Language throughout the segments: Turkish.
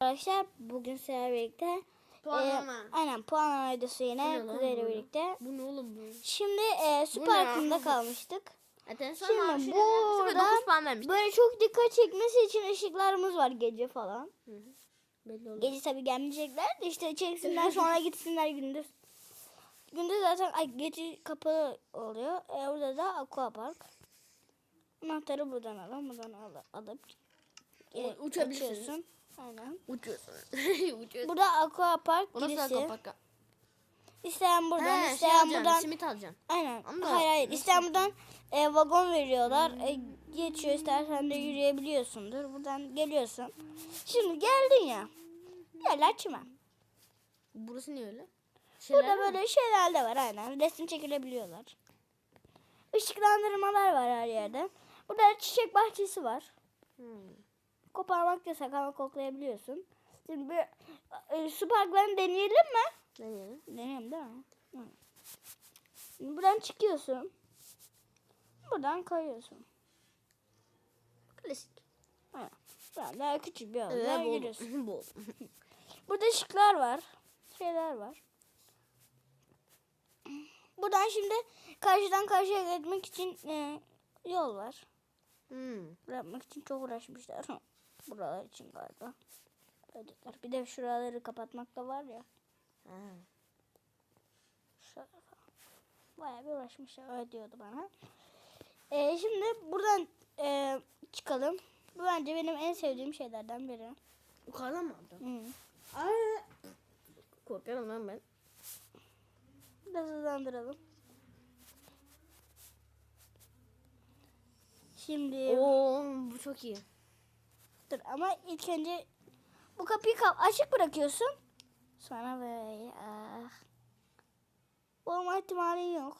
Arkadaşlar bugün sizlerle birlikte Puanlama. e, aynen puanlama videosu yine lan Kuzey ile böyle? birlikte. Bu ne oğlum bu? Şimdi e, parkında ya? kalmıştık. Zaten son Şimdi burada 9 puan vermiş. Böyle çok dikkat çekmesi için ışıklarımız var gece falan. Belli oldu. Gece tabii gelmeyecekler de işte çeksinler sonra gitsinler gündüz. Gündüz zaten ay, gece kapalı oluyor. E, orada da aqua park. Anahtarı buradan alalım. Buradan al, alıp e, Uçabilirsiniz. uçuyorsun. Aynen. Uçuyorsun. Uçuyorsun. Burada aqua park Bu nasıl girişi. kapak? İsteyen buradan, He, şey isteyen alacaksın, buradan. simit alacaksın. Aynen. Ama hayır hayır. İsteyen buradan e, vagon veriyorlar. E, geçiyor istersen de yürüyebiliyorsundur. Buradan geliyorsun. Şimdi geldin ya. Yerler çimen. Burası niye öyle? Burada Şeyler mi? böyle şeyler de var aynen. Resim çekilebiliyorlar. Işıklandırmalar var her yerde. Burada çiçek bahçesi var. Hmm. Koparmak yasak ama koklayabiliyorsun. Şimdi bir e, su parklarını deneyelim mi? Ne yani? Deneyelim değil mi? Hı. Şimdi buradan çıkıyorsun. Buradan kayıyorsun. Klasik. Evet. Buradan daha küçük bir yoldan Evet, yürüyorsun. bol. Burada ışıklar var. Şeyler var. Buradan şimdi karşıdan karşıya geçmek için e, yol var. Hmm. Yapmak için çok uğraşmışlar. Buralar için galiba. Ödediler. Bir de şuraları kapatmak da var ya. Ha. Şöyle falan. Bayağı bir uğraşmışlar. Öyle diyordu bana. E, şimdi buradan e, çıkalım. Bu bence benim en sevdiğim şeylerden biri. Yukarıdan mı aldın? Hı. Ay. Korkarım lan ben. Biraz hızlandıralım. Şimdi Oo bu çok iyi. Dur ama ilk önce bu kapıyı kap açık bırakıyorsun. Sonra böyle ah. Olma ihtimalin yok.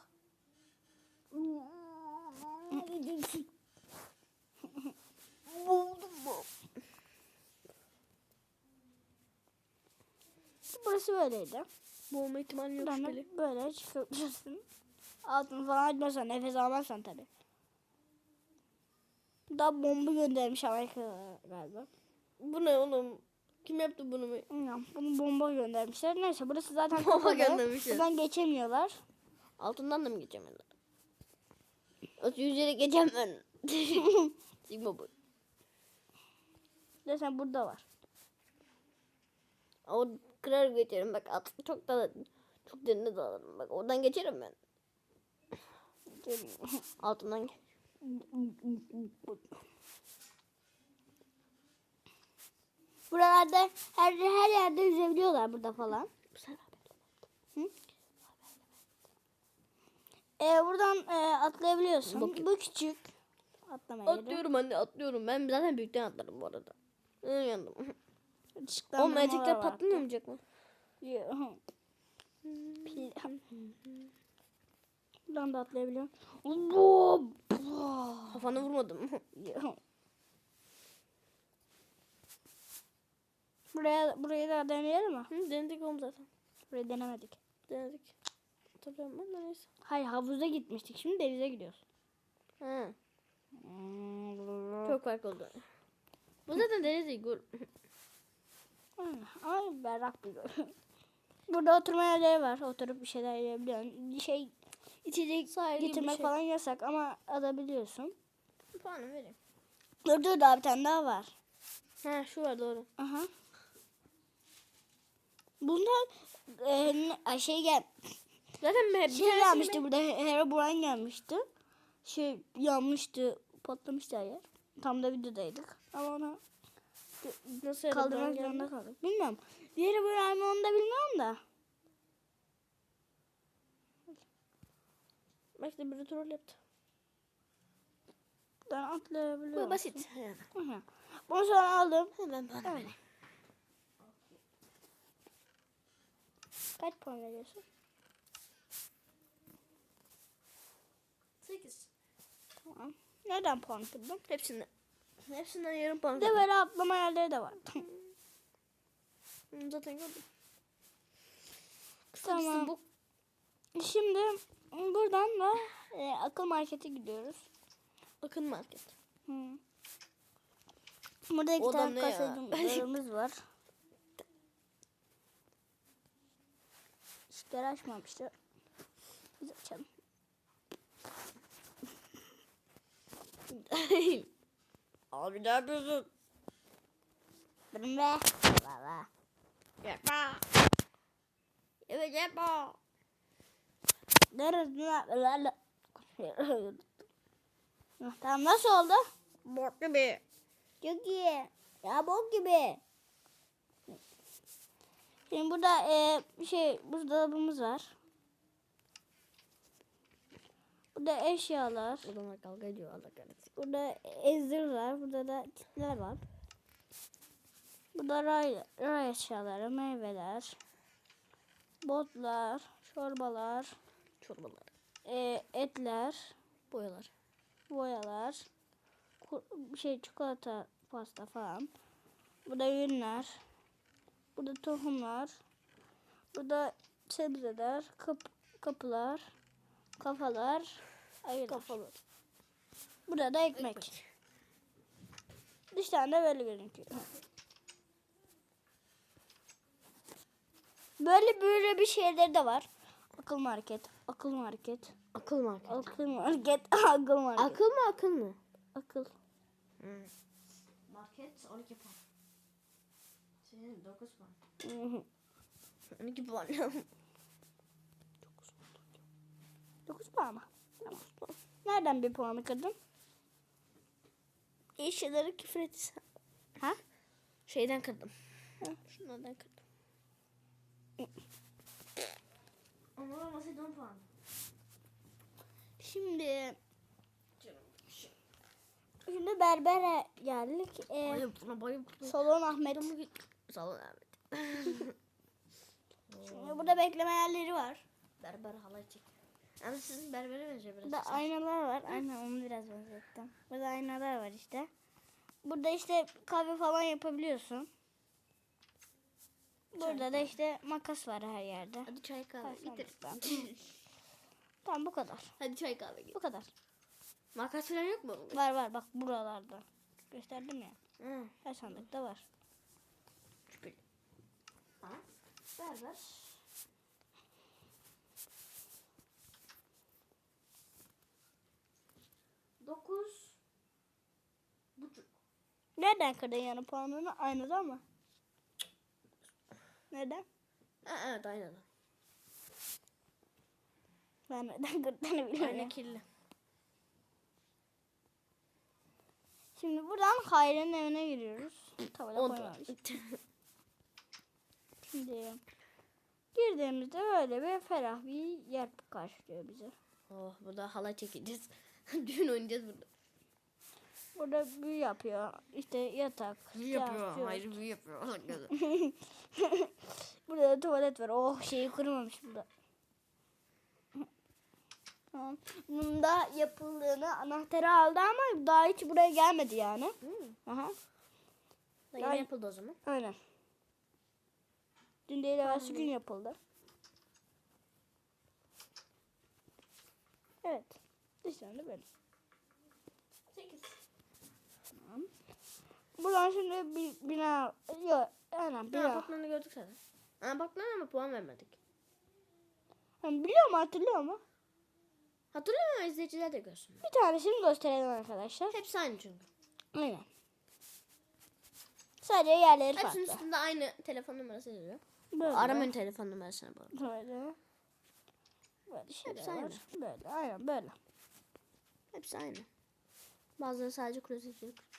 Buldum bu. Burası böyleydi. Boğulma ihtimali yok Buradan da şüpheli. böyle çıkabilirsin. Altını falan açmazsan nefes almazsan tabi. Daha bomba göndermiş Amerika galiba. Bu ne oğlum? Kim yaptı bunu? Bilmiyorum. Bunu bomba göndermişler. Neyse burası zaten Bomba kapalı. göndermişler. Buradan geçemiyorlar. Altından da mı geçemediler? Öt yüzerek geçeceğim ben. Sigma boy. Zaten burada var. O kırar geçerim bak at çok da çok derine dalarım bak oradan geçerim ben. Altından geç. Buralarda her her yerde yüzebiliyorlar burada falan. Sefer Ee, buradan e, atlayabiliyorsun. Bakayım. Bu küçük. Atlama yeri. Atlıyorum anne atlıyorum. Ben zaten büyükten atlarım bu arada. Hı, yandım. O mercekler patlamayacak mı? Yo. Buradan da atlayabiliyorum. Kafana vurmadım. Buraya burayı da deneyelim mi? Hı, denedik oğlum zaten. Burayı denemedik. Denedik. Hatırlıyorum ben de neyse. Hayır havuza gitmiştik. Şimdi denize gidiyoruz. Ha, Hmm. çok fark oldu. Bu zaten deniz değil. gör- Ay berrak bir göl. Burada oturma yerleri var. Oturup bir şeyler yiyebiliyorsun. Şey içecek Sahil gibi bir getirmek şey. falan yasak ama alabiliyorsun. Puanı vereyim. Dur dur daha bir tane daha var. Ha şu var doğru. Aha. Bunlar e, şey gel Zaten bir şey gelmişti burada Herobrine gelmişti. Şey yanmıştı, patlamıştı her yer. Tam da videodaydık. Ama onu Nasıl kaldırmak zorunda kaldık. Bilmiyorum. Diğeri mi onu da bilmiyorum da. Belki de bir troll yaptı. Buradan atlayabiliyorum. Bu basit. Yani. Aha. Bunu sonra aldım. Hemen bana vereyim. Kaç puan veriyorsun? 8. Tamam. Nereden puan kırdın? Hepsinden. Hepsinden yarım puan. Bir de böyle atlama yerleri de var. Hı, Zaten gördüm. Tamam. Kısacası bu Şimdi buradan da e, akıl markete gidiyoruz. Akıl market. Hı. Burada iki o tane kasalarımız var. Işıkları açmamışlar. Biz açalım. Abi ne yapıyorsun? Bırın. Baba. Yapma. Evet yapma. Tamam nasıl oldu? Bok gibi. Çok iyi. Ya bok gibi. Şimdi burada e, şey buzdolabımız var. Burada eşyalar. Adamlar kavga ediyor Allah kahretsin. Burada ezdir var. Burada da kitler var. Burada ray, ray eşyaları, meyveler, botlar, çorbalar, Çorbalar. e, etler, Boyalar. boyalar, şey çikolata, pasta falan. Burada yünler, burada tohumlar, burada sebzeler, kap, kapılar, kafalar, ayılar. Kafalar. Burada da ekmek. Dıştan da böyle gözüküyor. Böyle böyle bir şeyleri de var. Akıl market, akıl market, Akıl market. akıl market, akıl market. Akıl mı akıl mı? Akıl. Market 12 puan. Senin 9 puan. Hı hı. 12 puan. 9 puan mı? Tamam. Nereden bir puanı kırdın? İyi şeyleri küfür etsen. Ha? Şeyden kırdım. Ha. Şunlardan kırdım. Ama masayı 10 puan. Şimdi şimdi berbere geldik. Ee, Bayım buna bayım. Salon Ahmet. Salon Ahmet. Şimdi burada bekleme yerleri var. Berber halay çek. Ama sizin berbere benziyor biraz. Burada aynalar var. Aynen onu biraz benzettim. Burada aynalar var işte. Burada işte kahve falan yapabiliyorsun. Burada da işte makas var her yerde. Hadi çay kahve falan. Tamam bu kadar. Hadi çay kahve getir. Bu kadar. Makas falan yok mu? Var var bak buralarda. Gösterdim ya. Hı. Her sandıkta var. Şüpheli. Ha? Berber. Dokuz. Buçuk. Nereden kırdın yani puanını? Aynada mı? Neden? Ha, evet aynen. Ben neden kırdığını Ayna bilmiyorum. kirli. Şimdi buradan Hayri'nin evine giriyoruz. Puan. koymamış. Şimdi girdiğimizde böyle bir ferah bir yer karşılıyor bizi. oh burada halay çekeceğiz. Düğün oynayacağız burada. Burada büyü yapıyor. İşte yatak. Büyü yapıyor. Hayır büyü yapıyor. Burada da tuvalet var. Oh şeyi kırmamış burada. Tamam. Bunda yapıldığını anahtarı aldı ama daha hiç buraya gelmedi yani. Hmm. Aha. Yine Ay. yapıldı o zaman. Aynen. Dün değil evvelsi gün yapıldı. Evet. Dışarıda böyle. Sekiz. Buradan şimdi bir bina yok aynen Ne bina. apartmanı gördük zaten. Apartman ama puan vermedik. Yani biliyor mu hatırlıyor mu? Hatırlıyor musun? İzleyiciler de görsün. Bir tanesini gösterelim arkadaşlar. Hepsi aynı çünkü. Aynen. Sadece yerleri Hepsinin farklı. üstünde aynı telefon numarası yazıyor. Böyle. Aramayın telefon numarasını bu. arada. Böyle. Böyle şeyler Hepsi var. aynı. Böyle aynen böyle. Hepsi aynı. Bazıları sadece klozetleri kırıklıklar.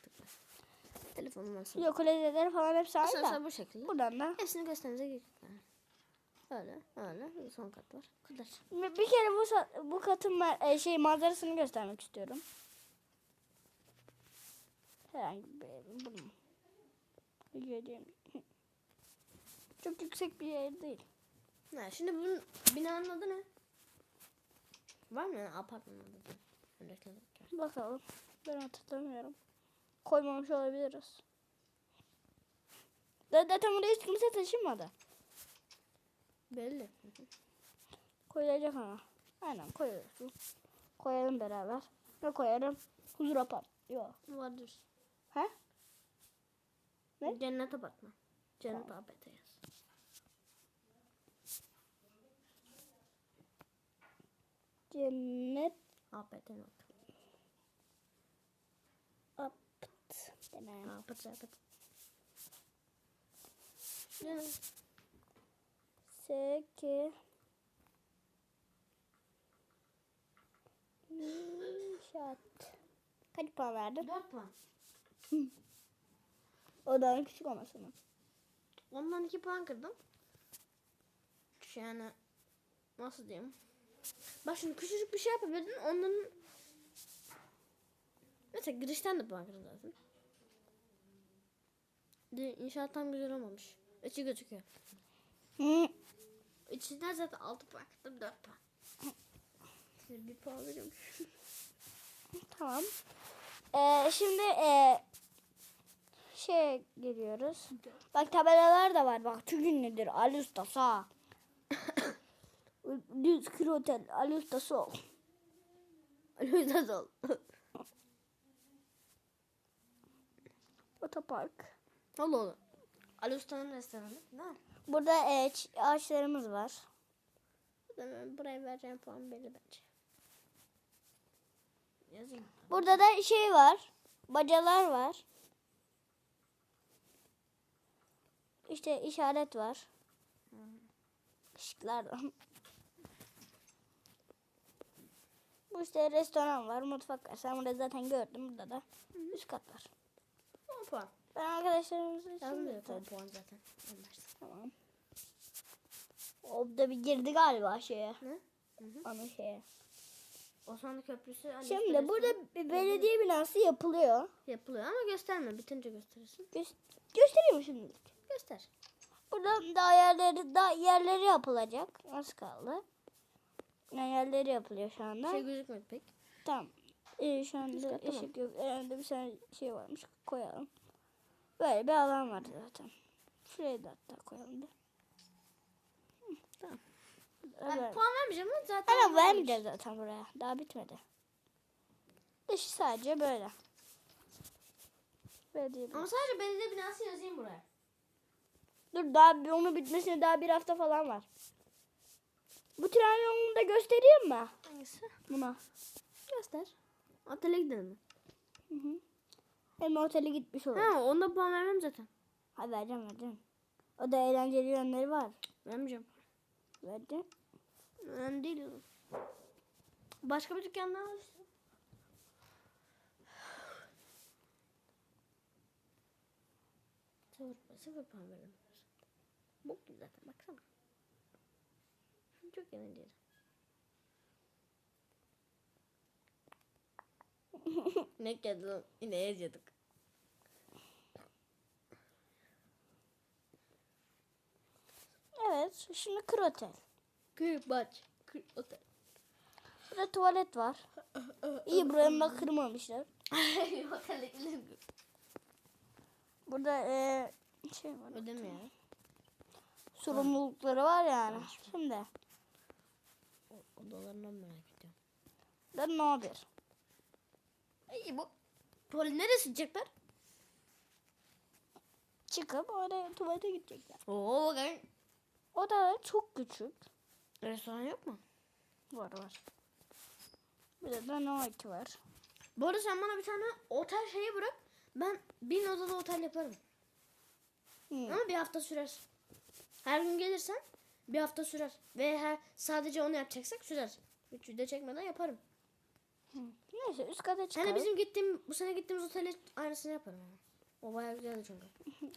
Telefon numarası. Yok klozetleri falan hepsi aynı da. Bu şekilde. Buradan da. Hepsini göstermemize gerek yok. Öyle, öyle. Son kat var. Kadar. Bir kere bu bu katın e, şey manzarasını göstermek istiyorum. Herhangi bir bunu. Göreyim. Çok yüksek bir yer değil. Ha, şimdi bunun binanın adı ne? Var mı apartmanın adı. Bakalım. Ben hatırlamıyorum. Koymamış olabiliriz. Zaten buraya hiç kimse taşınmadı. Belli. Koyulacak ama. Aynen koyuyorsun. Koyalım beraber. Ne koyarım? Huzur apart. Yok. Vardır. He? Ne? Cennet apartman. Cennet APT yaz. Cennet APT not. apt. Deme. APT APT. Seki. İnşaat. Kaç puan verdin? 4 puan. O da küçük olmasın. Ondan 2 puan kırdım. Yani nasıl diyeyim? Bak şimdi küçücük bir şey yapabilirdin. Ondan Mesela girişten de puan kırdım zaten. De, inşaat tam güzel olmamış. İçi gözüküyor. İçinden zaten 6 puan kırdım 4 puan. Şimdi bir puan veriyorum. Tamam. Ee, şimdi ee, şey geliyoruz. Bak tabelalar da var. Bak çok ünlüdür. Ali Ustası ha. Düz kilo otel. Ali Ustası ol. Yüzde sol. Otopark. Allah Allah. Ali Usta'nın restoranı. Ne? Burada ç- ağaçlarımız var. Buraya vereceğim puan belli bence. Yazayım. Burada da şey var. Bacalar var. İşte işaret var. Işıklardan. Bu işte restoran var, mutfak var. Sen burada zaten gördün. Burada da üst kat var. 10 puan. Ben arkadaşlarımızın için Yazmıyor götürdüm. 10 puan zaten. En başta. Tamam. O da bir girdi galiba şeye. Ne? Ana şeye. Osmanlı Köprüsü Ali Şimdi burada bir belediye binası yapılıyor. yapılıyor ama gösterme. Bitince gösterirsin. Gö- göstereyim mi şimdilik? Göster. Burada daha yerleri, daha yerleri yapılacak. Az kaldı. Yani yerleri yapılıyor şu anda. Şey gözükmedi pek. tamam. Ee, şu anda Üst kat tamam. ışık yok. Önünde bir tane şey varmış. Koyalım. Böyle bir alan var zaten. Şuraya da hatta koyalım bir. Tamam. Ben Evet. puan vermeyeceğim ama zaten. Ama vermeyeceğiz zaten buraya. Daha bitmedi. Dışı sadece böyle. Belediye Ama sadece belediye binası yazayım buraya. Dur daha bir onun bitmesine daha bir hafta falan var. Bu tren yolunu da göstereyim mi Hangisi? buna? Göster. Otele gidelim mi? Hı hı. Hem otele gitmiş olur. Ha onda puan vermem zaten. Ha vereceğim vereceğim. O da eğlenceli yönleri var. Vermeyeceğim. Vereceğim. Önemli değil. Başka bir dükkan daha var işte. Sıfır, sıfır puan veririm. Bok gibi zaten baksana. Çok eğlenceli. ne lan? Yine yazıyorduk. Evet. Şimdi kır otel. Kıyıp baş. Kır otel. Burada tuvalet var. İyi buranın da kırmamışlar. Burada eee şey var. Ödeme ya. Sorumlulukları var yani. Şimdi. Odalarından merak ediyorum. Da no 1. Ay bu Poli neresi sıcaklar? Çıkıp oraya tuvalete gidecekler. Oo bakayım. O da çok küçük. Restoran yok mu? Var var. Bir de de no 2 var. Bu arada sen bana bir tane otel şeyi bırak. Ben bin odalı otel yaparım. Hı. Ama bir hafta sürer. Her gün gelirsen bir hafta sürer. Ve her, sadece onu yapacaksak sürer. Hiç video çekmeden yaparım. Neyse üst kata çıkalım. Hani bizim gittiğim, bu sene gittiğimiz otele aynısını yaparım. Yani. O bayağı güzeldi çünkü.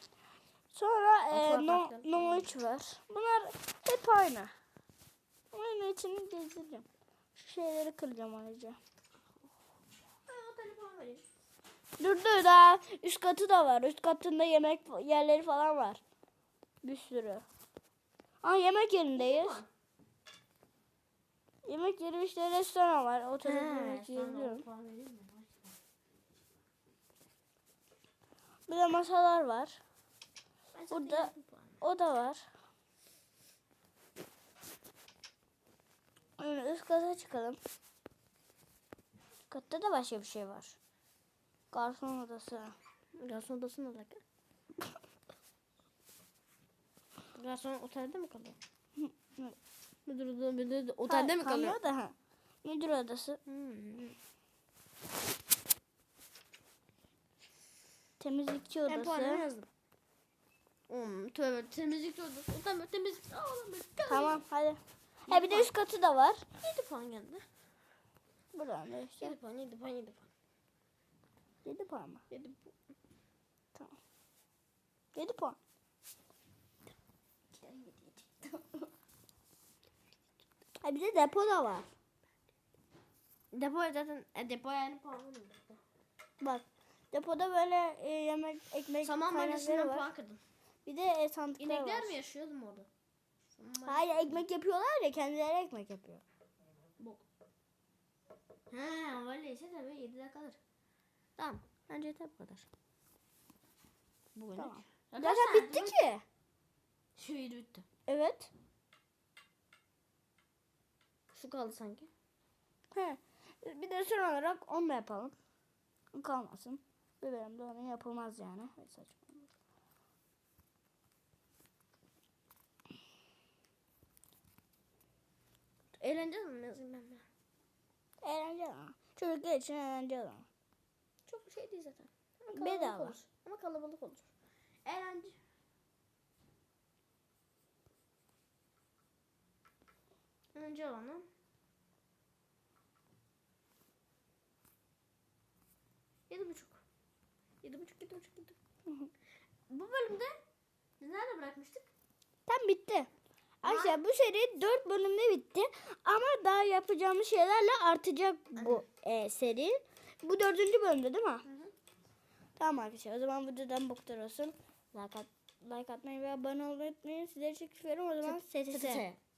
Sonra e, no, no 3 var. Bunlar hep aynı. Onun içini gezdireceğim. Şu şeyleri kıracağım ayrıca. Dur dur daha üst katı da var. Üst katında yemek yerleri falan var. Bir sürü. Aa yemek yerindeyiz. Yemek yeri işte restoran var. Otelde yemek yiyebiliyorum. Bir de masalar var. Burada-. O da var. Öyle üst kata çıkalım. Katta da başka bir şey var. Garson odası. Garson odası ne alaka? Garson otelde mi kalıyor? Müdür müdür otelde mi kalıyor? da ha. Müdür odası. Hmm. Temizlikçi Ben puanımı odası. yazdım. Hmm, tövbe temizlikçi odası. Tamam temizlik. Ağlam Tamam hadi. Ha bir de üst katı da var. 7 puan geldi. Buradan da işte. 7 puan 7 puan 7 puan. 7 puan mı? 7 puan. 7 puan. Ha bir de depo da var. Depo zaten e, depo yani puanı mı? Bak. Depoda böyle e, yemek, ekmek Saman bölgesinden var. puan kırdım. Bir de e, sandıklar İnekler var. mi yaşıyordum orada? Saman Hayır ekmek yapıyorlar ya kendileri ekmek yapıyor. Bok. Ha öyleyse tabii 7'de kalır. Tamam. Bence yeter bu kadar. Bugün. Tamam. Zaten bitti ki. Yedi bitti. Evet. Şu kaldı sanki. He. Bir de son olarak onunla yapalım. Kalmasın. Bir benim de onun yapılmaz yani. Saçma. Eğlenceli mi yazayım ben de? Eğlenceli ama. Çocuklar için eğlenceli ama. Çok şey değil zaten. Ama kalabalık Bedava. olur. Ama kalabalık olur. Eğlence. Önce olanı. Yedi buçuk. Yedi buçuk, yedi buçuk, yedi buçuk. Bu bölümde biz nerede bırakmıştık? Tam bitti. Arkadaşlar bu seri 4 bölümde bitti. Ama daha yapacağımız şeylerle artacak bu e, seri. Bu dördüncü bölümde değil mi? hı. Tamam arkadaşlar o zaman videodan bu kadar olsun. Like, at, like atmayı ve abone olmayı unutmayın. Sizleri çok seviyorum o zaman tıt-